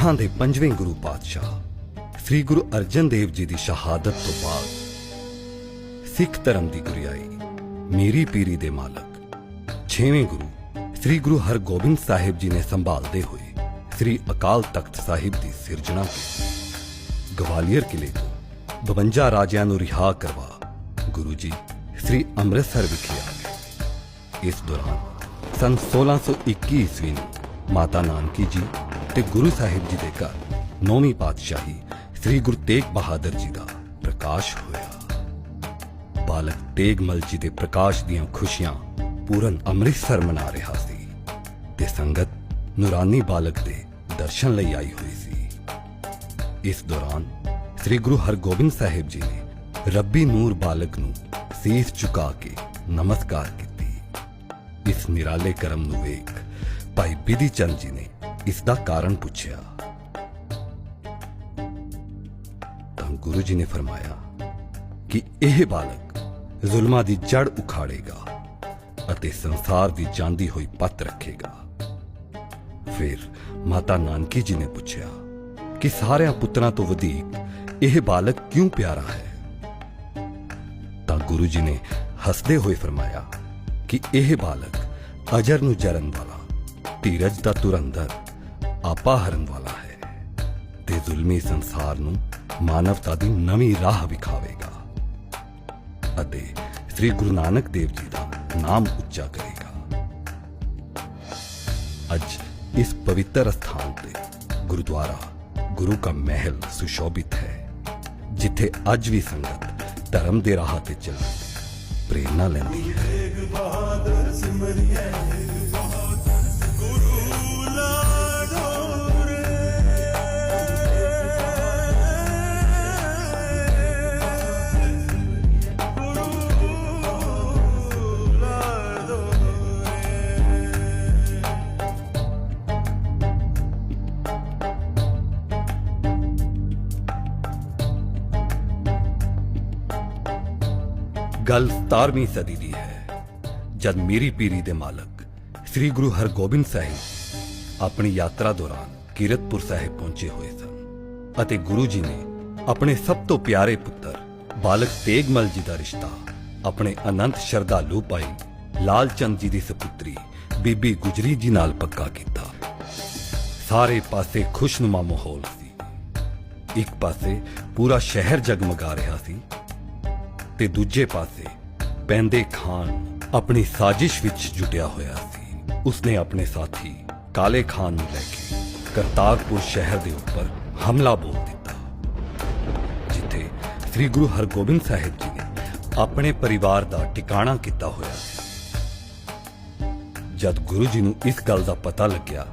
ਸਿੱਖਾਂ ਦੇ ਪੰਜਵੇਂ ਗੁਰੂ ਪਾਤਸ਼ਾਹ ਸ੍ਰੀ ਗੁਰੂ ਅਰਜਨ ਦੇਵ ਜੀ ਦੀ ਸ਼ਹਾਦਤ ਤੋਂ ਬਾਅਦ ਸਿੱਖ ਧਰਮ ਦੀ ਗੁਰਿਆਈ, ਮੇਰੀ ਪੀਰੀ ਦੇ ਮਾਲਕ, ਛੇਵੇਂ ਗੁਰੂ, ਸ੍ਰੀ ਗੁਰੂ ਹਰਗੋਬਿੰਦ ਸਾਹਿਬ ਜੀ ਨੇ ਸੰਭਾਲਦੇ ਹੋਏ ਸ੍ਰੀ ਅਕਾਲ ਤਖਤ ਸਾਹਿਬ ਦੀ ਸਿਰਜਣਾ ਕੀਤੀ। ਗਵਾਲੀਅਰ ਕਿਲੇ ਤੋਂ 52 ਰਾਜਿਆਂ ਨੂੰ ਰਿਹਾ ਕਰਵਾ ਗੁਰੂ ਜੀ ਸ੍ਰੀ ਅੰਮ੍ਰਿਤਸਰ ਵਿਖੇ ਆ ਗਏ। ਇਸ ਦੌਰਾਨ ਸਨ 1621 ਈਸਵੀ ਨੂੰ ਮਾਤਾ ਨਾਨਕੀ ਜੀ ਤੇ ਗੁਰੂ ਸਾਹਿਬ ਜੀ ਦੇ ਘਰ ਨੌਵੀਂ ਪਾਤਸ਼ਾਹੀ ਸ੍ਰੀ ਗੁਰੂ ਤੇਗ ਬਹਾਦਰ ਜੀ ਦਾ ਪ੍ਰਕਾਸ਼ ਹੋਇਆ। ਬਾਲਕ ਤੇਗਮਲ ਜੀ ਦੇ ਪ੍ਰਕਾਸ਼ ਦੀਆਂ ਖੁਸ਼ੀਆਂ ਪੂਰਨ ਅੰਮ੍ਰਿਤਸਰ ਮਨਾ ਰਿਹਾ ਸੀ ਤੇ ਸੰਗਤ ਨੂਰਾਨੀ ਬਾਲਕ ਦੇ ਦਰਸ਼ਨ ਲਈ ਆਈ ਹੋਈ ਸੀ। ਇਸ ਦੌਰਾਨ ਸ੍ਰੀ ਗੁਰੂ ਹਰਗੋਬਿੰਦ ਸਾਹਿਬ ਜੀ ਨੇ ਰੱਬੀ ਨੂਰ ਬਾਲਕ ਨੂੰ ਸੀਸ ਝੁਕਾ ਕੇ ਨਮਸਕਾਰ ਕੀਤੀ। ਇਸ ਨਿਰਾਲੇ ਕਰਮ ਨੂੰ ਵੇਖ ਭਾਈ ਬਿਧੀ ਚੰਦ ਜੀ ਨੇ ਇਸ ਦਾ ਕਾਰਨ ਪੁੱਛਿਆ। ਤਾਂ ਗੁਰੂ ਜੀ ਨੇ ਫਰਮਾਇਆ ਕਿ ਇਹ ਬਾਲਕ ਜ਼ੁਲਮਾਂ ਦੀ ਜੜ ਉਖਾੜੇਗਾ ਅਤੇ ਸੰਸਾਰ ਦੀ ਜਾਂਦੀ ਹੋਈ ਪੱਤ ਰੱਖੇਗਾ। ਫਿਰ ਮਾਤਾ ਨਾਨਕੀ ਜੀ ਨੇ ਪੁੱਛਿਆ ਕਿ ਸਾਰਿਆਂ ਪੁੱਤਰਾਂ ਤੋਂ ਵਧੇਕ ਇਹ ਬਾਲਕ ਕਿਉਂ ਪਿਆਰਾ ਹੈ? ਤਾਂ ਗੁਰੂ ਜੀ ਨੇ ਹੱਸਦੇ ਹੋਏ ਫਰਮਾਇਆ ਕਿ ਇਹ ਬਾਲਕ ਅਜਰ ਨੂੰ ਜਰਨ ਵਾਲਾ ਧੀਰਜ ਦਾ ਤੁਰੰਦਰ ਆਪਾ ਹਰਨ ਵਾਲਾ ਹੈ ਤੇ ਜ਼ੁਲਮੀ ਸੰਸਾਰ ਨੂੰ ਮਾਨਵਤਾ ਦੀ ਨਵੀਂ ਰਾਹ ਵਿਖਾਵੇਗਾ ਅਤੇ ਸ੍ਰੀ ਗੁਰੂ ਨਾਨਕ ਦੇਵ ਜੀ ਦਾ ਨਾਮ ਉੱਚਾ ਕਰੇਗਾ। ਅੱਜ ਇਸ ਪਵਿੱਤਰ ਸਥਾਨ ਤੇ ਗੁਰਦੁਆਰਾ, ਗੁਰੂ ਕਾ ਮਹਿਲ ਸੁਸ਼ੋਭਿਤ ਹੈ, ਜਿੱਥੇ ਅੱਜ ਵੀ ਸੰਗਤ ਧਰਮ ਦੇ ਰਾਹ ਤੇ ਚੱਲਣ ਦੀ ਪ੍ਰੇਰਨਾ ਲੈਂਦੀ ਹੈ। ਗੱਲ 17ਵੀਂ ਸਦੀ ਦੀ ਹੈ, ਜਦ ਮੇਰੀ ਪੀਰੀ ਦੇ ਮਾਲਕ ਸ੍ਰੀ ਗੁਰੂ ਹਰਗੋਬਿੰਦ ਸਾਹਿਬ ਆਪਣੀ ਯਾਤਰਾ ਦੌਰਾਨ ਕੀਰਤਪੁਰ ਸਾਹਿਬ ਪਹੁੰਚੇ ਹੋਏ ਸਨ ਅਤੇ ਗੁਰੂ ਜੀ ਨੇ ਆਪਣੇ ਸਭ ਤੋਂ ਪਿਆਰੇ ਪੁੱਤਰ ਬਾਲਕ ਤੇਗਮਲ ਜੀ ਦਾ ਰਿਸ਼ਤਾ ਆਪਣੇ ਅਨੰਤ ਸ਼ਰਧਾਲੂ ਭਾਈ ਲਾਲ ਚੰਦ ਜੀ ਦੀ ਸੁਪੁੱਤਰੀ ਬੀਬੀ ਗੁਜਰੀ ਜੀ ਨਾਲ ਪੱਕਾ ਕੀਤਾ। ਸਾਰੇ ਪਾਸੇ ਖੁਸ਼ਨੁਮਾ ਮਾਹੌਲ ਸੀ। ਇੱਕ ਪਾਸੇ ਪੂਰਾ ਸ਼ਹਿਰ ਜਗਮਗਾ ਰਿਹਾ ਸੀ ਤੇ ਦੂਜੇ ਪਾਸੇ ਪੈਂਦੇ ਖਾਨ ਆਪਣੀ ਸਾਜ਼ਿਸ਼ ਵਿੱਚ ਜੁਟਿਆ ਹੋਇਆ ਸੀ। ਉਸਨੇ ਆਪਣੇ ਸਾਥੀ ਕਾਲੇ ਖਾਨ ਨੂੰ ਲੈ ਕੇ ਕਰਤਾਰਪੁਰ ਸ਼ਹਿਰ ਦੇ ਉੱਪਰ ਹਮਲਾ ਬੋਲ ਦਿੱਤਾ, ਜਿੱਥੇ ਸ੍ਰੀ ਗੁਰੂ ਹਰਗੋਬਿੰਦ ਸਾਹਿਬ ਜੀ ਨੇ ਆਪਣੇ ਪਰਿਵਾਰ ਦਾ ਟਿਕਾਣਾ ਕੀਤਾ ਹੋਇਆ ਸੀ। ਜਦ ਗੁਰੂ ਜੀ ਨੂੰ ਇਸ ਗੱਲ ਦਾ ਪਤਾ ਲੱਗਿਆ,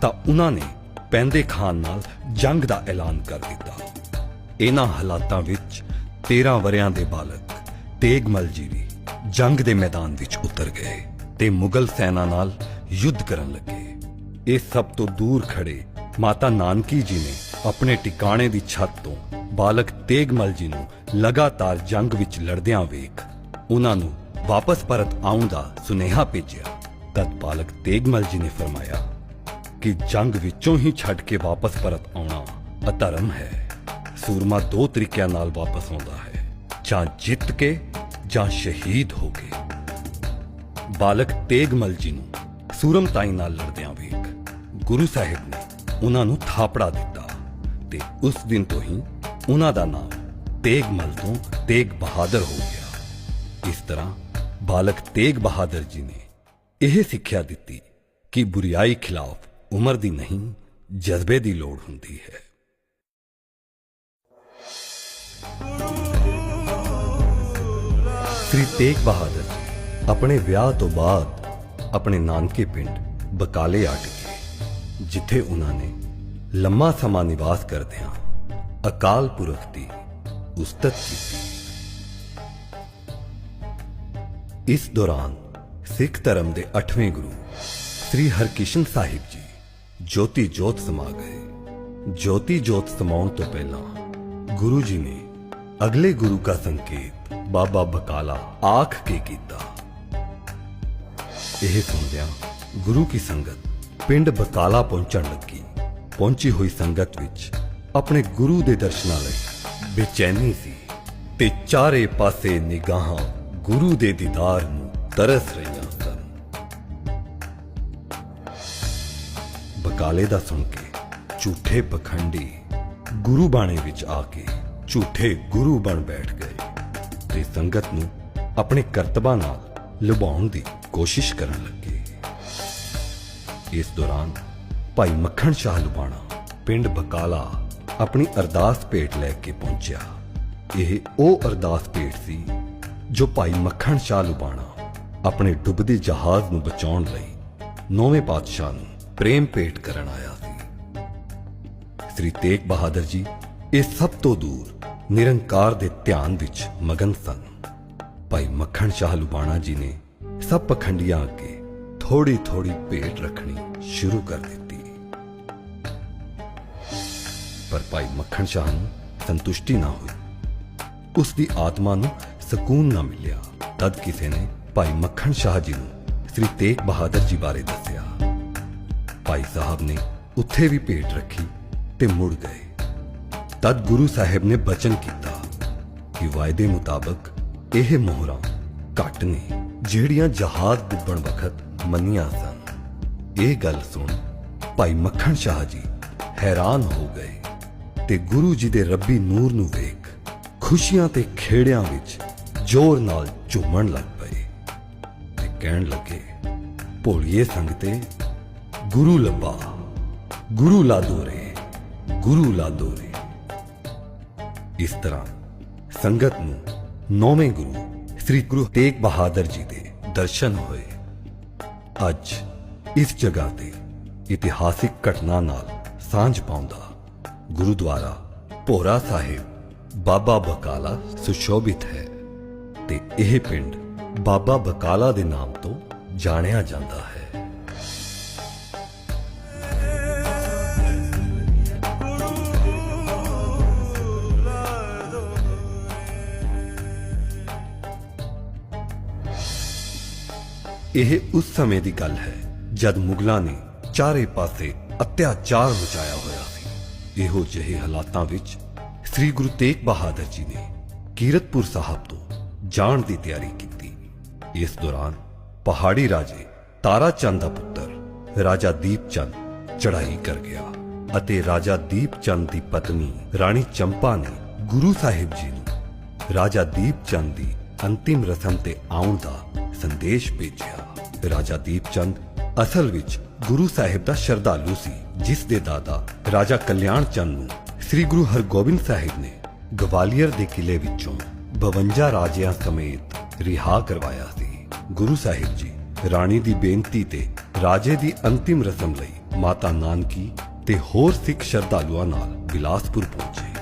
ਤਾਂ ਉਹਨਾਂ ਨੇ ਪੈਂਦੇ ਖਾਨ ਨਾਲ ਜੰਗ ਦਾ ਐਲਾਨ ਕਰ ਦਿੱਤਾ। ਇਹਨਾਂ ਹਾਲਾਤਾਂ ਵਿੱਚ 13 ਵਰਿਆਂ ਦੇ ਬਾਲਕ ਤੇਗਮਲ ਜੀ ਵੀ ਜੰਗ ਦੇ ਮੈਦਾਨ ਵਿੱਚ ਉਤਰ ਗਏ ਤੇ ਮੁਗਲ ਸੈਨਾ ਨਾਲ ਯੁੱਧ ਕਰਨ ਲੱਗੇ। ਇਹ ਸਭ ਤੋਂ ਦੂਰ ਖੜੇ ਮਾਤਾ ਨਾਨਕੀ ਜੀ ਨੇ ਆਪਣੇ ਟਿਕਾਣੇ ਦੀ ਛੱਤ ਤੋਂ ਬਾਲਕ ਤੇਗਮਲ ਜੀ ਨੂੰ ਲਗਾਤਾਰ ਜੰਗ ਵਿੱਚ ਲੜਦਿਆਂ ਵੇਖ ਉਹਨਾਂ ਨੂੰ ਵਾਪਸ ਪਰਤ ਆਉਣ ਦਾ ਸੁਨੇਹਾ ਭੇਜਿਆ। ਤਦ ਬਾਲਕ ਤੇਗਮਲ ਜੀ ਨੇ ਫਰਮਾਇਆ ਕਿ ਜੰਗ ਵਿੱਚੋਂ ਹੀ ਛੱਡ ਕੇ ਵਾਪਸ ਪਰਤ ਆਉਣਾ ਅਧਰਮ ਹੈ। ਸੂਰਮਾ ਦੋ ਤਰੀਕਿਆਂ ਨਾਲ ਵਾਪਸ ਆਉਂਦਾ ਹੈ। ਜਾਂ ਜਿੱਤ ਕੇ ਜਾਂ ਸ਼ਹੀਦ ਹੋ ਕੇ। ਬਾਲਕ ਤੇਗਮਲ ਜੀ ਨੂੰ ਸੂਰਮਤਾਈ ਨਾਲ ਲੜਦਿਆਂ ਵੇਖ ਗੁਰੂ ਸਾਹਿਬ ਨੇ ਉਹਨਾਂ ਨੂੰ ਥਾਪੜਾ ਦਿੱਤਾ ਤੇ ਉਸ ਦਿਨ ਤੋਂ ਹੀ ਉਹਨਾਂ ਦਾ ਨਾਮ ਤੇਗਮਲ ਤੋਂ ਤੇਗ ਬਹਾਦਰ ਹੋ ਗਿਆ। ਇਸ ਤਰ੍ਹਾਂ ਬਾਲਕ ਤੇਗ ਬਹਾਦਰ ਜੀ ਨੇ ਇਹ ਸਿੱਖਿਆ ਦਿੱਤੀ ਕਿ ਬੁਰੀਾਈ ਖਿਲਾਫ ਉਮਰ ਦੀ ਨਹੀਂ, ਜਜ਼ਬੇ ਦੀ ਲੋੜ ਹੁੰਦੀ ਹੈ। ਸ੍ਰੀ ਤੇਗ ਬਹਾਦਰ ਆਪਣੇ ਵਿਆਹ ਤੋਂ ਬਾਅਦ ਆਪਣੇ ਨਾਨਕੇ ਪਿੰਡ ਬਕਾਲੇ ਆ ਟਿਕੇ, ਜਿੱਥੇ ਉਹਨਾਂ ਨੇ ਲੰਮਾ ਸਮਾਂ ਨਿਵਾਸ ਕਰਦਿਆਂ ਅਕਾਲ ਪੁਰਖ ਦੀ ਉਸਤਤ ਕੀਤੀ। ਇਸ ਦੌਰਾਨ ਸਿੱਖ ਧਰਮ ਦੇ 8ਵੇਂ ਗੁਰੂ ਸ੍ਰੀ ਹਰਕਿਸ਼ਨ ਸਾਹਿਬ ਜੀ ਜੋਤੀ ਜੋਤ ਸਮਾ ਗਏ। ਜੋਤੀ ਜੋਤ ਸਮਾਉਣ ਤੋਂ ਪਹਿਲਾਂ ਗੁਰੂ ਜੀ ਨੇ ਅਗਲੇ ਗੁਰੂ ਦਾ ਸੰਕੇਤ, ਬਾਬਾ ਬਕਾਲਾ ਆਖ ਕੇ ਕੀਤਾ। ਇਹ ਸੁਣਦਿਆਂ ਗੁਰੂ ਕੀ ਸੰਗਤ ਪਿੰਡ ਬਕਾਲਾ ਪਹੁੰਚਣ ਲੱਗੀ। ਪਹੁੰਚੀ ਹੋਈ ਸੰਗਤ ਵਿੱਚ ਆਪਣੇ ਗੁਰੂ ਦੇ ਦਰਸ਼ਨਾਂ ਲਈ ਬੇਚੈਨੀ ਸੀ ਤੇ ਚਾਰੇ ਪਾਸੇ ਨਿਗਾਹਾਂ ਗੁਰੂ ਦੇ ਦੀਦਾਰ ਨੂੰ ਤਰਸ ਰਹੀਆਂ ਸਨ। ਬਕਾਲੇ ਦਾ ਸੁਣ ਕੇ ਝੂਠੇ ਪਖੰਡੀ ਗੁਰੂ ਬਾਣੇ ਵਿੱਚ ਆ ਕੇ ਝੂਠੇ ਗੁਰੂ ਬਣ ਬੈਠ ਗਏ ਤੇ ਸੰਗਤ ਨੂੰ ਆਪਣੇ ਕਰਤਬਾਂ ਨਾਲ ਲੁਭਾਉਣ ਦੀ ਕੋਸ਼ਿਸ਼ ਕਰਨ ਲੱਗੇ। ਇਸ ਦੌਰਾਨ ਭਾਈ ਮੱਖਣ ਸ਼ਾਹ ਲੁਬਾਣਾ ਪਿੰਡ ਬਕਾਲਾ ਆਪਣੀ ਅਰਦਾਸ ਭੇਟ ਲੈ ਕੇ ਪਹੁੰਚਿਆ। ਇਹ ਉਹ ਅਰਦਾਸ ਭੇਟ ਸੀ ਜੋ ਭਾਈ ਮੱਖਣ ਸ਼ਾਹ ਲੁਬਾਣਾ ਆਪਣੇ ਡੁੱਬਦੇ ਜਹਾਜ਼ ਨੂੰ ਬਚਾਉਣ ਲਈ ਨੌਵੇਂ ਪਾਤਸ਼ਾਹ ਨੂੰ ਪ੍ਰੇਮ ਭੇਟ ਕਰਨ ਆਇਆ ਸੀ। ਸ੍ਰੀ ਤੇਗ ਬਹਾਦਰ ਜੀ, ਇਹ ਸਭ ਤੋਂ ਦੂਰ ਨਿਰੰਕਾਰ ਦੇ ਧਿਆਨ ਵਿੱਚ ਮਗਨ ਸਨ। ਭਾਈ ਮੱਖਣ ਸ਼ਾਹ ਲੁਬਾਣਾ ਜੀ ਨੇ ਸਭ ਪਖੰਡੀਆਂ ਅੱਗੇ ਥੋੜੀ ਥੋੜੀ ਭੇਟ ਰੱਖਣੀ ਸ਼ੁਰੂ ਕਰ ਦਿੱਤੀ। ਪਰ ਭਾਈ ਮੱਖਣ ਸ਼ਾਹ ਨੂੰ ਸੰਤੁਸ਼ਟੀ ਨਾ ਹੋਈ। ਉਸ ਦੀ ਆਤਮਾ ਨੂੰ ਸਕੂਨ ਨਾ ਮਿਲਿਆ। ਤਦ ਕਿਸੇ ਨੇ ਭਾਈ ਮੱਖਣ ਸ਼ਾਹ ਜੀ ਨੂੰ ਸ੍ਰੀ ਤੇਗ ਬਹਾਦਰ ਜੀ ਬਾਰੇ ਦੱਸਿਆ। ਭਾਈ ਸਾਹਿਬ ਨੇ ਉੱਥੇ ਵੀ ਭੇਟ ਰੱਖੀ ਤੇ ਮੁੜ ਗਏ। ਤਦ ਗੁਰੂ ਸਾਹਿਬ ਨੇ ਬਚਨ ਕੀਤਾ ਕਿ ਵਾਅਦੇ ਮੁਤਾਬਕ ਇਹ ਮੋਹਰਾਂ ਘੱਟ ਨੇ, ਜਿਹੜੀਆਂ ਜਹਾਜ਼ ਡੁੱਬਣ ਵਕਤ ਮੰਨੀਆਂ ਸਨ। ਇਹ ਗੱਲ ਸੁਣ ਭਾਈ ਮੱਖਣ ਸ਼ਾਹ ਜੀ ਹੈਰਾਨ ਹੋ ਗਏ ਤੇ ਗੁਰੂ ਜੀ ਦੇ ਰੱਬੀ ਨੂਰ ਨੂੰ ਵੇਖ ਖੁਸ਼ੀਆਂ ਤੇ ਖੇੜਿਆਂ ਵਿੱਚ ਜ਼ੋਰ ਨਾਲ ਝੂਮਣ ਲੱਗ ਪਏ ਤੇ ਕਹਿਣ ਲੱਗੇ, ਭੋਲੀਏ ਸੰਗਤੇ, ਗੁਰੂ ਲੱਭਾ ਗੁਰੂ ਲਾ ਦੋਰੇ ਗੁਰੂ ਲਾ ਦੋਰੇ ਇਸ ਤਰ੍ਹਾਂ ਸੰਗਤ ਨੂੰ ਨੌਵੇਂ ਗੁਰੂ ਸ੍ਰੀ ਗੁਰੂ ਤੇਗ ਬਹਾਦਰ ਜੀ ਦੇ ਦਰਸ਼ਨ ਹੋਏ। ਅੱਜ ਇਸ ਜਗ੍ਹਾ ਤੇ ਇਤਿਹਾਸਿਕ ਘਟਨਾ ਨਾਲ ਸਾਂਝ ਪਾਉਂਦਾ ਗੁਰਦੁਆਰਾ ਭੋਰਾ ਸਾਹਿਬ ਬਾਬਾ ਬਕਾਲਾ ਸੁਸ਼ੋਭਿਤ ਹੈ ਤੇ ਇਹ ਪਿੰਡ ਬਾਬਾ ਬਕਾਲਾ ਦੇ ਨਾਮ ਤੋਂ ਜਾਣਿਆ ਜਾਂਦਾ ਹੈ। ਇਹ ਉਸ ਸਮੇਂ ਦੀ ਗੱਲ ਹੈ ਜਦ ਮੁਗਲਾਂ ਨੇ ਚਾਰੇ ਪਾਸੇ ਅਤਿਆਚਾਰ ਮਚਾਇਆ ਹੋਇਆ ਸੀ। ਇਹੋ ਜਿਹੇ ਹਾਲਾਤਾਂ ਵਿੱਚ ਸ੍ਰੀ ਗੁਰੂ ਤੇਗ ਬਹਾਦਰ ਜੀ ਨੇ ਕੀਰਤਪੁਰ ਸਾਹਿਬ ਤੋਂ ਜਾਣ ਦੀ ਤਿਆਰੀ ਕੀਤੀ। ਇਸ ਦੌਰਾਨ ਪਹਾੜੀ ਰਾਜੇ ਤਾਰਾ ਚੰਦ ਦਾ ਪੁੱਤਰ ਰਾਜਾ ਦੀਪ ਚੰਦ ਚੜਾਈ ਕਰ ਗਿਆ ਅਤੇ ਰਾਜਾ ਦੀਪ ਚੰਦ ਦੀ ਪਤਨੀ ਰਾਣੀ ਚੰਪਾ ਨੇ ਗੁਰੂ ਸਾਹਿਬ ਜੀ ਨੂੰ ਰਾਜਾ ਦੀਪ ਚੰਦ ਦੀ ਅੰਤਿਮ ਰਸਮ ਤੇ ਆਉਣ ਦਾ ਸੰਦੇਸ਼ ਭੇਜਿਆ। ਰਾਜਾ ਦੀਪ ਅਸਲ ਵਿੱਚ ਗੁਰੂ ਸਾਹਿਬ ਦਾ ਸ਼ਰਧਾਲੂ ਸੀ, ਜਿਸ ਦੇ ਦਾਦਾ ਰਾਜਾ ਕਲਿਆਣ ਚੰਦ ਨੂੰ ਸ੍ਰੀ ਗੁਰੂ ਹਰਗੋਬਿੰਦ ਸਾਹਿਬ ਨੇ ਗਵਾਲੀਅਰ ਦੇ ਕਿਲੇ ਵਿੱਚੋਂ 52 ਰਾਜਿਆਂ ਸਮੇਤ ਰਿਹਾ ਕਰਵਾਇਆ ਸੀ। ਗੁਰੂ ਸਾਹਿਬ ਜੀ ਰਾਣੀ ਦੀ ਬੇਨਤੀ ਤੇ ਰਾਜੇ ਦੀ ਅੰਤਿਮ ਰਸਮ ਲਈ ਮਾਤਾ ਨਾਨਕੀ ਤੇ ਹੋਰ ਸਿੱਖ ਸ਼ਰਧਾਲੂਆਂ ਨਾਲ ਬਿਲਾਸਪੁਰ ਪਹੁੰਚੇ।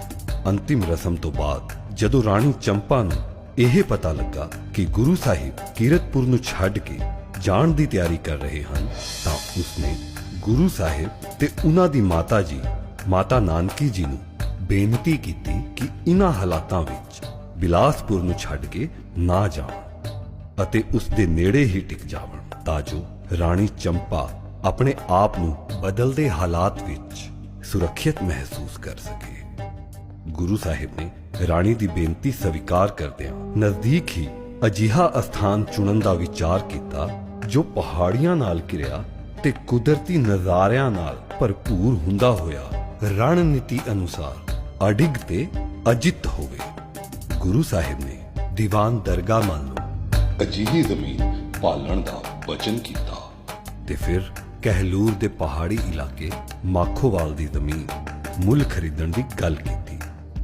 ਅੰਤਿਮ ਰਸਮ ਤੋਂ ਬਾਅਦ ਜਦੋਂ ਰਾਣੀ ਚੰਪਾ ਨੂੰ ਇਹ ਪਤਾ ਲੱਗਾ ਕਿ ਗੁਰੂ ਸਾਹਿਬ ਕੀਰਤਪੁਰ ਨੂੰ ਛੱਡ ਕੇ ਜਾਣ ਦੀ ਤਿਆਰੀ ਕਰ ਰਹੇ ਹਨ ਤਾਂ ਉਸਨੇ ਗੁਰੂ ਸਾਹਿਬ ਤੇ ਉਹਨਾਂ ਦੀ ਮਾਤਾ ਜੀ, ਮਾਤਾ ਨਾਨਕੀ ਜੀ ਨੂੰ ਬੇਨਤੀ ਕੀਤੀ ਕਿ ਇਨ੍ਹਾਂ ਹਾਲਾਤਾਂ ਵਿੱਚ ਬਿਲਾਸਪੁਰ ਨੂੰ ਛੱਡ ਕੇ ਨਾ ਜਾਣ ਅਤੇ ਉਸ ਦੇ ਨੇੜੇ ਹੀ ਟਿਕ ਜਾਵਣ ਤਾਂ ਜੋ ਰਾਣੀ ਚੰਪਾ ਆਪਣੇ ਆਪ ਨੂੰ ਬਦਲਦੇ ਹਾਲਾਤ ਵਿੱਚ ਸੁਰੱਖਿਅਤ ਮਹਿਸੂਸ ਕਰ ਸਕੇ। ਗੁਰੂ ਸਾਹਿਬ ਨੇ ਰਾਣੀ ਦੀ ਬੇਨਤੀ ਸਵੀਕਾਰ ਕਰਦਿਆਂ ਨਜ਼ਦੀਕ ਹੀ ਅਜਿਹਾ ਅਸਥਾਨ ਚੁਣਨ ਦਾ ਵਿਚਾਰ ਕੀਤਾ, ਜੋ ਪਹਾੜੀਆਂ ਨਾਲ ਘਿਰਿਆ ਤੇ ਕੁਦਰਤੀ ਨਜ਼ਾਰਿਆਂ ਨਾਲ ਭਰਪੂਰ ਹੁੰਦਾ ਹੋਇਆ। ਰਣਨੀਤੀ ਅਨੁਸਾਰ ਅਡਿੱਗ ਤੇ ਅਜਿੱਤ ਹੋਵੇ। ਗੁਰੂ ਸਾਹਿਬ ਨੇ ਦੀਵਾਨ ਦਰਗਾਹ ਮੰਨ ਨੂੰ ਅਜਿਹੀ ਜ਼ਮੀਨ ਪਾਲਣ ਦਾ ਵਚਨ ਕੀਤਾ ਤੇ ਫਿਰ ਕਹਿਲੂਰ ਦੇ ਪਹਾੜੀ ਇਲਾਕੇ ਮਾਖੋਵਾਲ ਦੀ ਜ਼ਮੀਨ ਮੁੱਲ ਖਰੀਦਣ ਦੀ ਗੱਲ ਕੀਤੀ।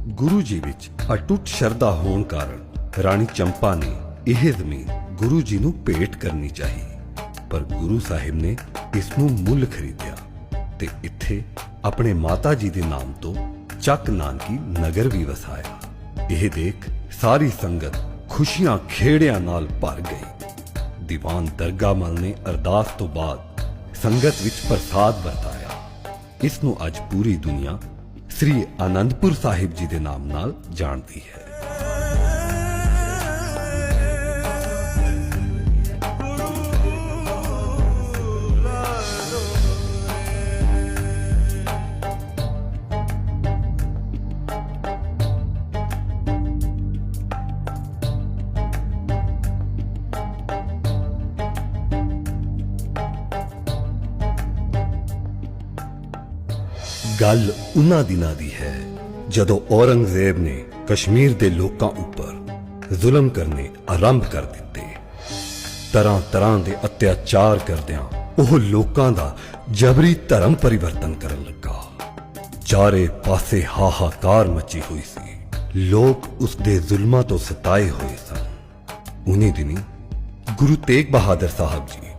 ਗੁਰੂ ਜੀ ਵਿੱਚ ਅਟੁੱਟ ਸ਼ਰਧਾ ਹੋਣ ਕਾਰਨ ਰਾਣੀ ਚੰਪਾ ਨੇ ਇਹ ਜ਼ਮੀਨ ਗੁਰੂ ਜੀ ਨੂੰ ਭੇਟ ਕਰਨੀ ਚਾਹੀ। ਪਰ ਗੁਰੂ ਸਾਹਿਬ ਨੇ ਇਸ ਨੂੰ ਮੁੱਲ ਖਰੀਦਿਆ ਤੇ ਇੱਥੇ ਆਪਣੇ ਮਾਤਾ ਜੀ ਦੇ ਨਾਮ ਤੋਂ ਚੱਕ ਨਾਨਕੀ ਨਗਰ ਵੀ ਵਸਾਇਆ। ਇਹ ਦੇਖ ਸਾਰੀ ਸੰਗਤ ਖੁਸ਼ੀਆਂ ਖੇੜਿਆਂ ਨਾਲ ਭਰ ਗਈ। ਦੀਵਾਨ ਦਰਗਾ ਮਲ ਨੇ ਅਰਦਾਸ ਤੋਂ ਬਾਅਦ ਸੰਗਤ ਵਿੱਚ ਪ੍ਰਸਾਦ ਵਰਤਾਇਆ। ਇਸ ਨੂੰ ਅੱਜ ਪੂਰੀ ਦੁਨੀਆ ਸ੍ਰੀ ਆਨੰਦਪੁਰ ਸਾਹਿਬ ਜੀ ਦੇ ਨਾਮ ਨਾਲ ਜਾਣਦੀ ਹੈ। ਗੱਲ ਉਹਨਾਂ ਦਿਨਾਂ ਦੀ ਹੈ, ਜਦੋਂ ਔਰੰਗਜ਼ੇਬ ਨੇ ਕਸ਼ਮੀਰ ਦੇ ਲੋਕਾਂ ਉੱਪਰ ਜ਼ੁਲਮ ਕਰਨੇ ਆਰੰਭ ਕਰ ਦਿੱਤੇ। ਤਰ੍ਹਾਂ ਤਰ੍ਹਾਂ ਦੇ ਅਤਿਆਚਾਰ ਕਰਦਿਆਂ ਉਹ ਲੋਕਾਂ ਦਾ ਜਬਰੀ ਧਰਮ ਪਰਿਵਰਤਨ ਕਰਨ ਲੱਗਾ। ਚਾਰੇ ਪਾਸੇ ਹਾਹਾਕਾਰ ਮਚੀ ਹੋਈ ਸੀ। ਲੋਕ ਉਸ ਦੇ ਜ਼ੁਲਮਾਂ ਤੋਂ ਸਤਾਏ ਹੋਏ ਸਨ। ਉਨੀ ਦਿਨੀ ਗੁਰੂ ਤੇਗ ਬਹਾਦਰ ਸਾਹਿਬ ਜੀ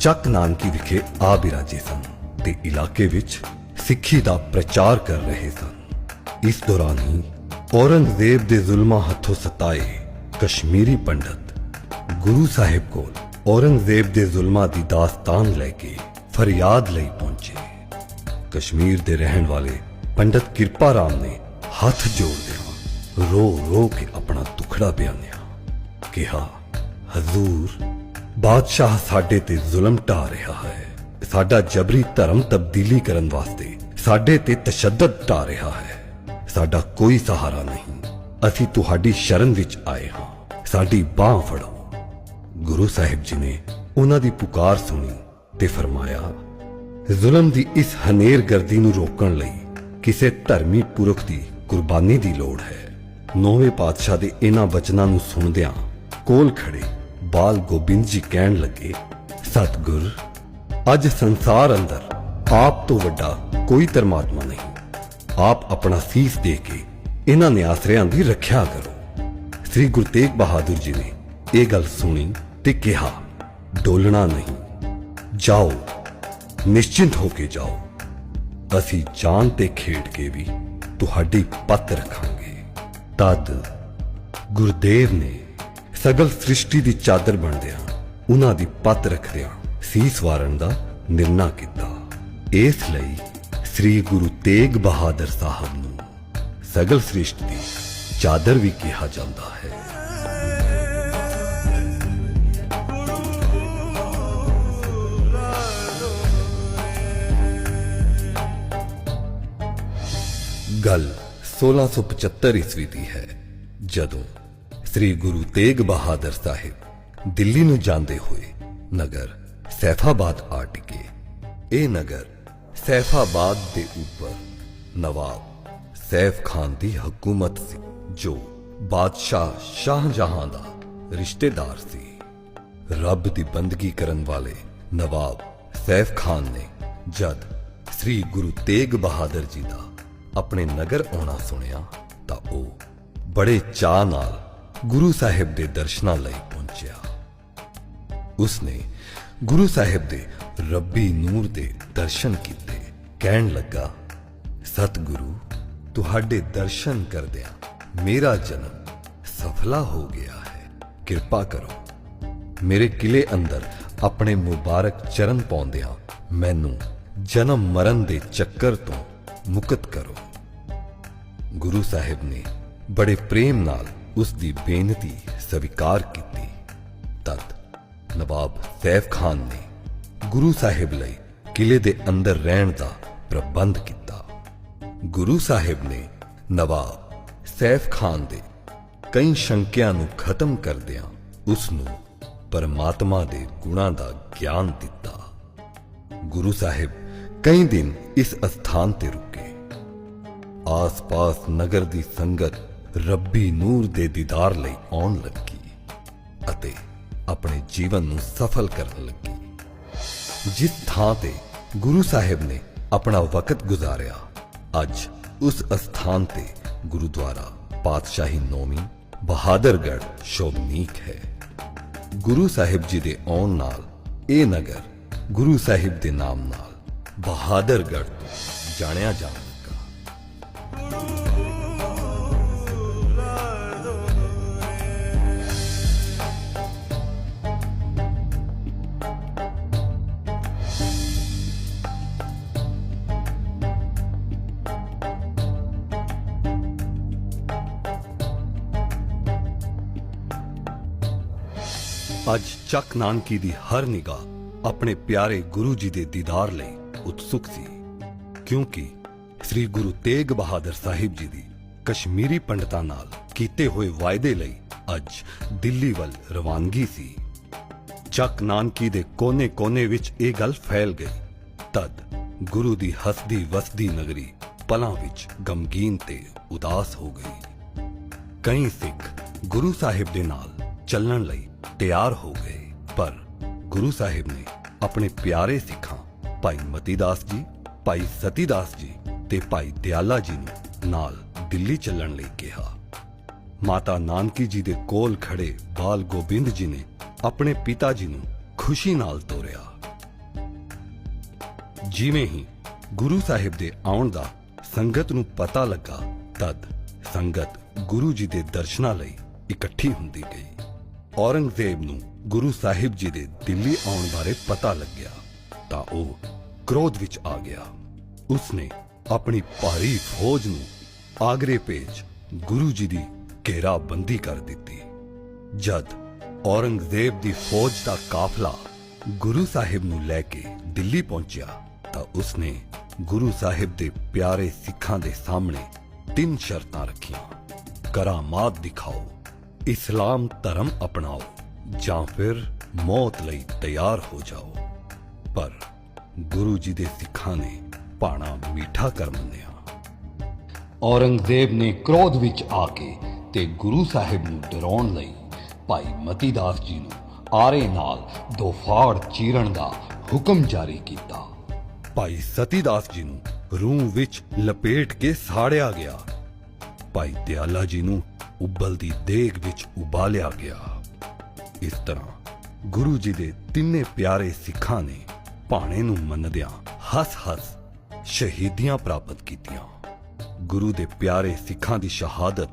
ਚੱਕ ਨਾਨਕੀ ਵਿਖੇ ਆ ਬਿਰਾਜੇ ਸਨ ਤੇ ਇਲਾਕੇ ਵਿੱਚ ਸਿੱਖੀ ਦਾ ਪ੍ਰਚਾਰ ਕਰ ਰਹੇ ਸਨ। ਇਸ ਦੌਰਾਨ ਹੀ ਔਰੰਗਜ਼ੇਬ ਦੇ ਜ਼ੁਲਮਾਂ ਹੱਥੋਂ ਸਤਾਏ ਕਸ਼ਮੀਰੀ ਪੰਡਤ ਗੁਰੂ ਸਾਹਿਬ ਕੋਲ ਔਰੰਗਜ਼ੇਬ ਦੇ ਜ਼ੁਲਮਾਂ ਦੀ ਦਾਸਤਾਨ ਲੈ ਕੇ ਫਰਿਆਦ ਲਈ ਪਹੁੰਚੇ। ਕਸ਼ਮੀਰ ਦੇ ਰਹਿਣ ਵਾਲੇ ਪੰਡਤ ਕਿਰਪਾ ਰਾਮ ਨੇ ਹੱਥ ਜੋੜਦਿਆਂ ਰੋ ਰੋ ਕੇ ਆਪਣਾ ਦੁਖੜਾ ਬਿਆਨਿਆ, ਕਿਹਾ, ਹਜ਼ੂਰ, ਬਾਦਸ਼ਾਹ ਸਾਡੇ ਤੇ ਜ਼ੁਲਮ ਢਾ ਰਿਹਾ ਹੈ। ਸਾਡਾ ਜਬਰੀ ਧਰਮ ਤਬਦੀਲੀ ਕਰਨ ਵਾਸਤੇ ਸਾਡੇ ਤੇ ਤਸ਼ੱਦਦ ਢਾ ਰਿਹਾ ਹੈ। ਸਾਡਾ ਕੋਈ ਸਹਾਰਾ ਨਹੀਂ। ਅਸੀਂ ਤੁਹਾਡੀ ਸ਼ਰਨ ਵਿੱਚ ਆਏ ਹਾਂ। ਸਾਡੀ ਬਾਹ ਫੜੋ। ਗੁਰੂ ਸਾਹਿਬ ਜੀ ਨੇ ਉਹਨਾਂ ਦੀ ਪੁਕਾਰ ਸੁਣੀ ਤੇ ਫਰਮਾਇਆ, ਜ਼ੁਲਮ ਦੀ ਇਸ ਹਨੇਰ ਗਰਦੀ ਨੂੰ ਰੋਕਣ ਲਈ ਕਿਸੇ ਧਰਮੀ ਪੁਰਖ ਦੀ ਕੁਰਬਾਨੀ ਦੀ ਲੋੜ ਹੈ। ਨੌਵੇਂ ਪਾਤਸ਼ਾਹ ਦੇ ਇਹਨਾਂ ਵਚਨਾਂ ਨੂੰ ਸੁਣਦਿਆਂ ਕੋਲ ਖੜੇ ਬਾਲ ਗੋਬਿੰਦ ਜੀ ਕਹਿਣ ਲੱਗੇ, ਸਤਗੁਰ ਅੱਜ ਸੰਸਾਰ ਅੰਦਰ ਆਪ ਤੋਂ ਵੱਡਾ ਕੋਈ ਧਰਮਾਤਮਾ ਨਹੀਂ। ਆਪ ਆਪਣਾ ਸੀਸ ਦੇ ਕੇ ਇਹਨਾਂ ਨਿਆਸਰਿਆਂ ਦੀ ਰੱਖਿਆ ਕਰੋ। ਸ੍ਰੀ ਗੁਰੂ ਤੇਗ ਬਹਾਦਰ ਜੀ ਨੇ ਇਹ ਗੱਲ ਸੁਣੀ ਤੇ ਕਿਹਾ, ਡੋਲਣਾ ਨਹੀਂ। ਜਾਓ, ਨਿਸ਼ਚਿੰਤ ਹੋ ਕੇ ਜਾਓ। ਅਸੀਂ ਜਾਨ ਤੇ ਖੇਡ ਕੇ ਵੀ ਤੁਹਾਡੀ ਪੱਤ ਰੱਖਾਂਗੇ। ਤਦ ਗੁਰਦੇਵ ਨੇ ਸਗਲ ਸ੍ਰਿਸ਼ਟੀ ਦੀ ਚਾਦਰ ਬਣਦਿਆਂ ਉਹਨਾਂ ਦੀ ਪੱਤ ਰੱਖਦਿਆਂ ਸੀਸ ਵਾਰਨ ਦਾ ਨਿਰਣਾ ਕੀਤਾ। ਇਸ ਲਈ ਸ੍ਰੀ ਗੁਰੂ ਤੇਗ ਬਹਾਦਰ ਸਾਹਿਬ ਨੂੰ ਸਗਲ ਸ੍ਰਿਸ਼ਟ ਦੀ ਚਾਦਰ ਵੀ ਕਿਹਾ ਜਾਂਦਾ ਹੈ। ਗੱਲ 1675 ਈਸਵੀ ਦੀ ਹੈ, ਜਦੋਂ ਸ੍ਰੀ ਗੁਰੂ ਤੇਗ ਬਹਾਦਰ ਸਾਹਿਬ ਦਿੱਲੀ ਨੂੰ ਜਾਂਦੇ ਹੋਏ ਨਗਰ ਸੈਫਾਬਾਦ ਆ ਟਿਕੇ ਇਹ ਨਗਰ ਸੈਫਾਬਾਦ ਦੇ ਉੱਪਰ ਨਵਾਬ ਸੈਫ ਖਾਨ ਦੀ ਹਕੂਮਤ ਸੀ, ਜੋ ਬਾਦਸ਼ਾਹ ਸ਼ਾਹਜਹਾਂ ਦਾ ਰਿਸ਼ਤੇਦਾਰ ਸੀ। ਰੱਬ ਦੀ ਬੰਦਗੀ ਕਰਨ ਵਾਲੇ ਨਵਾਬ ਸੈਫ ਖਾਨ ਨੇ ਜਦ ਸ੍ਰੀ ਗੁਰੂ ਤੇਗ ਬਹਾਦਰ ਜੀ ਦਾ ਆਪਣੇ ਨਗਰ ਆਉਣਾ ਸੁਣਿਆ, ਤਾਂ ਉਹ ਬੜੇ ਚਾਅ ਨਾਲ ਗੁਰੂ ਸਾਹਿਬ ਦੇ ਦਰਸ਼ਨਾਂ ਲਈ ਪਹੁੰਚਿਆ। ਉਸਨੇ ਗੁਰੂ ਸਾਹਿਬ ਦੇ ਰੱਬੀ ਨੂਰ ਦੇ ਦਰਸ਼ਨ ਕੀਤੇ। ਕਹਿਣ ਲੱਗਾ, ਸਤਿਗੁਰੂ, ਤੁਹਾਡੇ ਦਰਸ਼ਨ ਕਰਦਿਆਂ ਮੇਰਾ ਜਨਮ ਸਫਲਾ ਹੋ ਗਿਆ ਹੈ। ਕਿਰਪਾ ਕਰੋ। ਮੇਰੇ ਕਿਲੇ ਅੰਦਰ ਆਪਣੇ ਮੁਬਾਰਕ ਚਰਨ ਪਾਉਂਦਿਆਂ ਮੈਨੂੰ ਜਨਮ ਮਰਨ ਦੇ ਚੱਕਰ ਤੋਂ ਮੁਕਤ ਕਰੋ। ਗੁਰੂ ਸਾਹਿਬ ਨੇ ਬੜੇ ਪ੍ਰੇਮ ਨਾਲ ਉਸ ਦੀ ਬੇਨਤੀ ਸਵੀਕਾਰ ਕੀਤੀ। ਤਦ ਨਵਾਬ ਸੈਫ ਖਾਨ ਨੇ ਗੁਰੂ ਸਾਹਿਬ ਲਈ ਕਿਲੇ ਦੇ ਅੰਦਰ ਰਹਿਣ ਦਾ ਪ੍ਰਬੰਧ ਕੀਤਾ। ਗੁਰੂ ਸਾਹਿਬ ਨੇ ਨਵਾਬ ਸੈਫ ਖਾਨ ਦੇ ਕਈ ਸ਼ੰਕਿਆਂ ਨੂੰ ਖਤਮ ਕਰਦਿਆਂ ਉਸ ਨੂੰ ਪਰਮਾਤਮਾ ਦੇ ਗੁਣਾਂ ਦਾ ਗਿਆਨ ਦਿੱਤਾ। ਗੁਰੂ ਸਾਹਿਬ ਕਈ ਦਿਨ ਇਸ ਅਸਥਾਨ ਤੇ ਰੁਕੇ। ਆਸ-ਪਾਸ ਨਗਰ ਦੀ ਸੰਗਤ ਰੱਬੀ ਨੂਰ ਦੇ ਦੀਦਾਰ ਲਈ ਆਉਣ ਲੱਗੀ। ਆਪਣੇ ਜੀਵਨ ਨੂੰ ਸਫਲ ਕਰਨ ਲੱਗੀ। ਜਿਸ ਥਾਂ ਤੇ ਗੁਰੂ ਸਾਹਿਬ ਨੇ ਆਪਣਾ ਵਕਤ ਗੁਜ਼ਾਰਿਆ, ਅੱਜ ਉਸ ਅਸਥਾਨ ਤੇ ਗੁਰਦੁਆਰਾ ਪਾਤਸ਼ਾਹੀ ਨੌਵੀਂ ਬਹਾਦਰਗੜ੍ਹ ਸ਼ੋਭਨੀਕ ਹੈ। ਗੁਰੂ ਸਾਹਿਬ ਜੀ ਦੇ ਆਉਣ ਨਾਲ ਇਹ ਨਗਰ ਗੁਰੂ ਸਾਹਿਬ ਦੇ ਨਾਮ ਨਾਲ ਬਹਾਦਰਗੜ੍ਹ ਤੋਂ ਜਾਣਿਆ ਜਾਣ ਅੱਜ ਚੱਕ ਨਾਨਕੀ ਦੀ ਹਰ ਨਿਗਾਹ ਆਪਣੇ ਪਿਆਰੇ ਗੁਰੂ ਜੀ ਦੇ ਦੀਦਾਰ ਲਈ ਉਤਸੁਕ ਸੀ, ਕਿਉਂਕਿ ਸ੍ਰੀ ਗੁਰੂ ਤੇਗ ਬਹਾਦਰ ਸਾਹਿਬ ਜੀ ਦੀ ਕਸ਼ਮੀਰੀ ਪੰਡਤਾਂ ਨਾਲ ਕੀਤੇ ਹੋਏ ਵਾਅਦੇ ਲਈ ਅੱਜ ਦਿੱਲੀ ਵੱਲ ਰਵਾਨਗੀ ਸੀ। ਚੱਕ ਨਾਨਕੀ ਦੇ ਕੋਨੇ-ਕੋਨੇ ਵਿੱਚ ਇਹ ਗੱਲ ਫੈਲ ਗਈ। ਤਦ ਗੁਰੂ ਦੀ ਹਸਦੀ ਵਸਦੀ ਨਗਰੀ ਪਲਾਂ ਵਿੱਚ ਗਮਗੀਨ ਤੇ ਉਦਾਸ ਹੋ ਗਈ। ਕਈ ਸਿੱਖ ਗੁਰੂ ਸਾਹਿਬ ਦੇ ਨਾਲ ਚੱਲਣ ਲਈ ਤਿਆਰ ਹੋ ਗਏ, ਪਰ ਗੁਰੂ ਸਾਹਿਬ ਨੇ ਆਪਣੇ ਪਿਆਰੇ ਸਿੱਖਾਂ ਭਾਈ ਮਤੀਦਾਸ ਜੀ, ਭਾਈ ਸਤੀਦਾਸ ਜੀ ਤੇ ਭਾਈ ਦਿਆਲਾ ਜੀ ਨੂੰ ਨਾਲ ਦਿੱਲੀ ਚੱਲਣ ਲਈ ਕਿਹਾ। ਮਾਤਾ ਨਾਨਕੀ ਜੀ ਦੇ ਕੋਲ ਖੜੇ ਬਾਲ ਗੋਬਿੰਦ ਜੀ ਨੇ ਆਪਣੇ ਪਿਤਾ ਜੀ ਨੂੰ ਖੁਸ਼ੀ ਨਾਲ ਤੋਰਿਆ। ਜਿਵੇਂ ਹੀ ਗੁਰੂ ਸਾਹਿਬ ਦੇ ਆਉਣ ਦਾ ਸੰਗਤ ਨੂੰ ਪਤਾ ਲੱਗਾ, ਤਦ ਸੰਗਤ ਗੁਰੂ ਜੀ ਦੇ ਦਰਸ਼ਨਾਂ ਲਈ ਇਕੱਠੀ ਹੁੰਦੀ ਗਈ। ਔਰੰਗਜ਼ੇਬ ਨੂੰ ਗੁਰੂ ਸਾਹਿਬ ਜੀ ਦੇ ਦਿੱਲੀ ਆਉਣ ਬਾਰੇ ਪਤਾ ਲੱਗਿਆ ਤਾਂ ਉਹ ਕ੍ਰੋਧ ਵਿੱਚ ਆ ਗਿਆ। ਉਸਨੇ ਆਪਣੀ ਭਾਰੀ ਫੌਜ ਨੂੰ ਆਗਰੇ ਭੇਜ ਗੁਰੂ ਜੀ ਦੀ ਘੇਰਾਬੰਦੀ ਕਰ ਦਿੱਤੀ। ਜਦ ਔਰੰਗਜ਼ੇਬ ਦੀ ਫੌਜ ਦਾ ਕਾਫਲਾ ਗੁਰੂ ਸਾਹਿਬ ਨੂੰ ਲੈ ਕੇ ਦਿੱਲੀ ਪਹੁੰਚਿਆ ਤਾਂ ਉਸਨੇ ਗੁਰੂ ਸਾਹਿਬ ਦੇ ਪਿਆਰੇ ਸਿੱਖਾਂ ਦੇ ਸਾਹਮਣੇ ਤਿੰਨ ਸ਼ਰਤਾਂ ਰੱਖੀਆਂ। ਕਰਾਮਾਤ ਦਿਖਾਓ ਇਸਲਾਮ ਧਰਮ ਅਪਣਾਓ ਜਾਂ ਫਿਰ ਮੌਤ ਲਈ ਤਿਆਰ ਹੋ ਜਾਓ। ਪਰ ਗੁਰੂ ਜੀ ਦੇ ਸਿੱਖਾਂ ਨੇ ਪਾਣਾ ਮੀਠਾ ਕਰ ਮੰਨਿਆ। ਔਰੰਗਜ਼ੇਬ ਨੇ ਕ੍ਰੋਧ ਵਿੱਚ ਆ ਕੇ ਤੇ ਗੁਰੂ ਸਾਹਿਬ ਨੂੰ ਡਰਾਉਣ ਲਈ ਭਾਈ ਮਤੀਦਾਸ ਜੀ ਨੂੰ ਆਰੇ ਨਾਲ ਦੋ ਫਾੜ ਚੀਰਨ ਦਾ ਹੁਕਮ ਜਾਰੀ ਕੀਤਾ। ਭਾਈ ਸਤੀਦਾਸ ਜੀ ਨੂੰ ਰੂਹ ਵਿੱਚ ਲਪੇਟ ਕੇ ਸਾੜਿਆ ਗਿਆ। ਭਾਈ ਦਿਆਲਾ ਜੀ ਨੂੰ ਉਬਲਦੀ ਦੇਗ ਵਿੱਚ ਉਬਾਲਿਆ ਗਿਆ। ਇਸ ਤਰ੍ਹਾਂ ਗੁਰੂ ਜੀ ਦੇ ਤਿੰਨੇ ਪਿਆਰੇ ਸਿੱਖਾਂ ਨੇ ਭਾਣੇ ਨੂੰ ਮੰਨਦਿਆਂ ਹੱਸ-ਹੱਸ ਸ਼ਹੀਦੀਆਂ ਪ੍ਰਾਪਤ ਕੀਤੀਆਂ। ਗੁਰੂ ਦੇ ਪਿਆਰੇ ਸਿੱਖਾਂ ਦੀ ਸ਼ਹਾਦਤ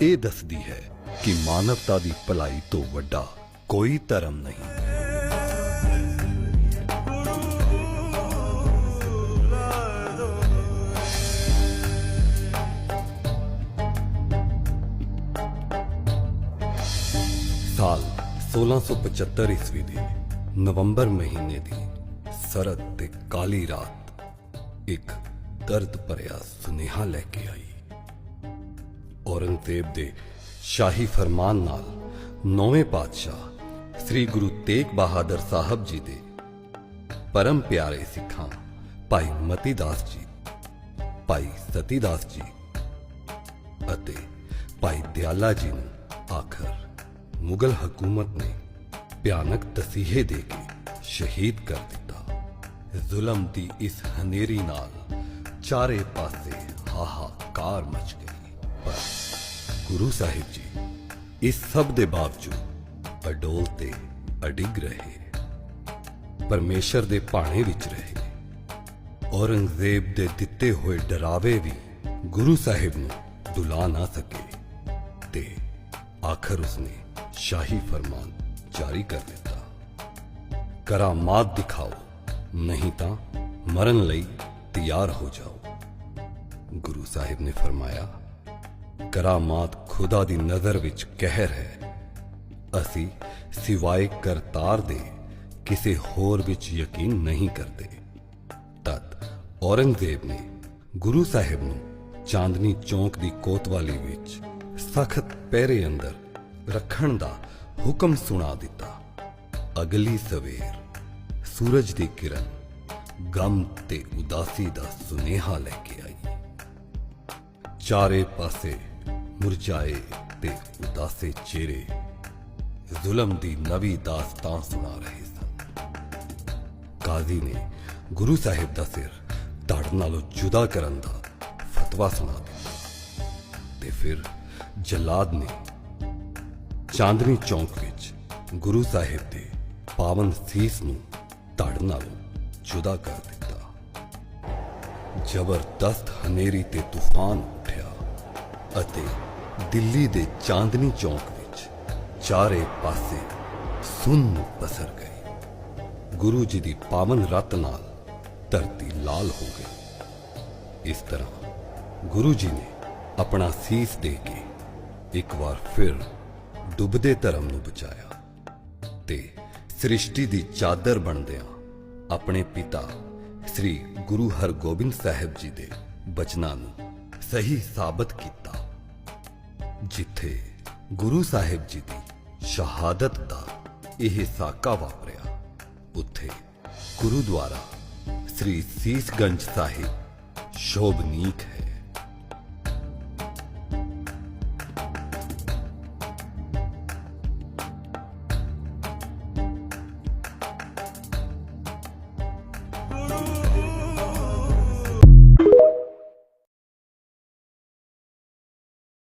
ਇਹ ਦੱਸਦੀ ਹੈ ਕਿ ਮਾਨਵਤਾ ਦੀ ਭਲਾਈ ਤੋਂ ਵੱਡਾ ਕੋਈ ਧਰਮ ਨਹੀਂ। ਸਾਲ 1675 ਈਸਵੀ ਦੀ ਨਵੰਬਰ ਮਹੀਨੇ ਦੀ ਸਰਦ ਤੇ ਕਾਲੀ ਰਾਤ ਇੱਕ ਦਰਦ ਭਰਿਆ ਸੁਨੇਹਾ ਲੈ ਕੇ ਆਈ। ਔਰੰਗਜ਼ੇਬ ਦੇ ਸ਼ਾਹੀ ਫਰਮਾਨ ਨਾਲ ਨੌਵੇਂ ਪਾਤਸ਼ਾਹ ਸ੍ਰੀ ਗੁਰੂ ਤੇਗ ਬਹਾਦਰ ਸਾਹਿਬ ਜੀ ਦੇ ਪਰਮ ਪਿਆਰੇ ਸਿੱਖਾਂ ਭਾਈ ਮਤੀਦਾਸ ਜੀ, ਭਾਈ ਸਤੀਦਾਸ ਜੀ ਅਤੇ ਭਾਈ ਦਿਆਲਾ ਜੀ ਨੂੰ ਆਖਰ ਮੁਗਲ ਹਕੂਮਤ ਨੇ ਭਿਆਨਕ ਤਸੀਹੇ ਦੇ ਕੇ ਸ਼ਹੀਦ ਕਰ ਦਿੱਤਾ। ਜ਼ੁਲਮ ਦੀ ਇਸ ਹਨੇਰੀ ਨਾਲ ਚਾਰੇ ਪਾਸੇ ਹਾਹਾਕਾਰ ਮਚ ਗਈ। ਪਰ ਗੁਰੂ ਸਾਹਿਬ ਜੀ ਇਸ ਸਭ ਦੇ ਬਾਵਜੂਦ ਅਡੋਲ ਤੇ ਅਡਿਗ ਰਹੇ। ਪਰਮੇਸ਼ਰ ਦੇ ਭਾਣੇ ਵਿੱਚ ਰਹੇ। ਔਰੰਗਜ਼ੇਬ ਦੇ ਦਿੱਤੇ ਹੋਏ ਡਰਾਵੇ ਵੀ ਗੁਰੂ ਸਾਹਿਬ ਨੂੰ ਦੁਲਾ ਨਾ ਸਕੇ ਤੇ ਆਖਰ ਉਸਨੇ ਸ਼ਾਹੀ ਫਰਮਾਨ ਜਾਰੀ ਕਰ ਦਿੱਤਾ ਕਰਾਮਾਤ ਦਿਖਾਓ ਨਹੀਂ ਤਾਂ ਮਰਨ ਲਈ ਤਿਆਰ ਹੋ ਜਾਓ ਗੁਰੂ ਸਾਹਿਬ ਨੇ ਫਰਮਾਇਆ ਕਰਾਮਾਤ ਖੁਦਾ ਦੀ ਨਜ਼ਰ ਵਿੱਚ ਕਹਿਰ ਹੈ ਅਸੀਂ ਸਿਵਾਏ ਕਰਤਾਰ ਦੇ ਕਿਸੇ ਹੋਰ ਵਿੱਚ ਯਕੀਨ ਨਹੀਂ ਕਰਦੇ ਤਦ ਔਰੰਗਜ਼ੇਬ ਨੇ ਗੁਰੂ ਸਾਹਿਬ ਨੂੰ ਚਾਂਦਨੀ ਚੌਂਕ ਦੀ ਕੋਤਵਾਲੀ ਵਿੱਚ ਸਖਤ ਪਹਿਰੇ ਅੰਦਰ ਰੱਖਣ ਦਾ ਹੁਕਮ ਸੁਣਾ ਦਿੱਤਾ। ਅਗਲੀ ਸਵੇਰ ਸੂਰਜ ਦੀ ਕਿਰਨ ਗਮ ਤੇ ਉਦਾਸੀ ਦਾ ਸੁਨੇਹਾ ਲੈ ਕੇ ਆਈ। ਚਾਰੇ ਪਾਸੇ ਮੁਰਝਾਏ ਤੇ ਉਦਾਸੇ ਚਿਹਰੇ ਜ਼ੁਲਮ ਦੀ ਨਵੀਂ ਦਾਸਤਾਨ ਸੁਣਾ ਰਹੇ ਸਨ। ਕਾਜ਼ੀ ਨੇ ਗੁਰੂ ਸਾਹਿਬ ਦਾ ਸਿਰ ਧੜ ਨਾਲੋਂ ਜੁਦਾ ਕਰਨ ਦਾ ਫਤਵਾ ਸੁਣਾ ਦਿੱਤਾ। ਤੇ ਫਿਰ ਜਲਾਦ ਨੇ ਚਾਂਦਨੀ ਚੌਂਕ ਵਿੱਚ ਗੁਰੂ ਸਾਹਿਬ ਦੇ ਪਾਵਨ ਸੀਸ ਨੂੰ ਧੜ ਨਾਲੋਂ ਜੁਦਾ ਕਰ ਦਿੱਤਾ। ਜ਼ਬਰਦਸਤ ਹਨੇਰੀ ਤੇ ਤੂਫਾਨ ਉੱਠਿਆ ਅਤੇ ਦਿੱਲੀ ਦੇ ਚਾਂਦਨੀ ਚੌਂਕ ਵਿੱਚ ਚਾਰੇ ਪਾਸੇ ਸੁੰਨ ਪਸਰ ਗਈ। ਗੁਰੂ ਜੀ ਦੀ ਪਾਵਨ ਰਤ ਨਾਲ ਧਰਤੀ ਲਾਲ ਹੋ ਗਈ। ਇਸ ਤਰ੍ਹਾਂ ਗੁਰੂ ਜੀ ਨੇ ਆਪਣਾ ਸੀਸ ਦੇ ਕੇ ਇੱਕ ਵਾਰ ਫਿਰ ਡੁੱਬਦੇ ਧਰਮ ਨੂੰ ਬਚਾਇਆ ਤੇ ਸ੍ਰਿਸ਼ਟੀ ਦੀ ਚਾਦਰ ਬਣਦਿਆਂ ਆਪਣੇ ਪਿਤਾ ਸ੍ਰੀ ਗੁਰੂ ਹਰਗੋਬਿੰਦ ਸਾਹਿਬ ਜੀ ਦੇ ਬਚਨਾਂ ਨੂੰ ਸਹੀ ਸਾਬਤ ਕੀਤਾ, ਜਿੱਥੇ ਗੁਰੂ ਸਾਹਿਬ ਜੀ ਦੀ ਸ਼ਹਾਦਤ ਦਾ ਇਹ ਸਾਕਾ ਵਾਪਰਿਆ। ਉੱਥੇ ਗੁਰੂਦੁਆਰਾ ਸ੍ਰੀ ਸੀਸਗੰਜ ਸਾਹਿਬ ਸ਼ੋਭਨੀਕ ਹੈ।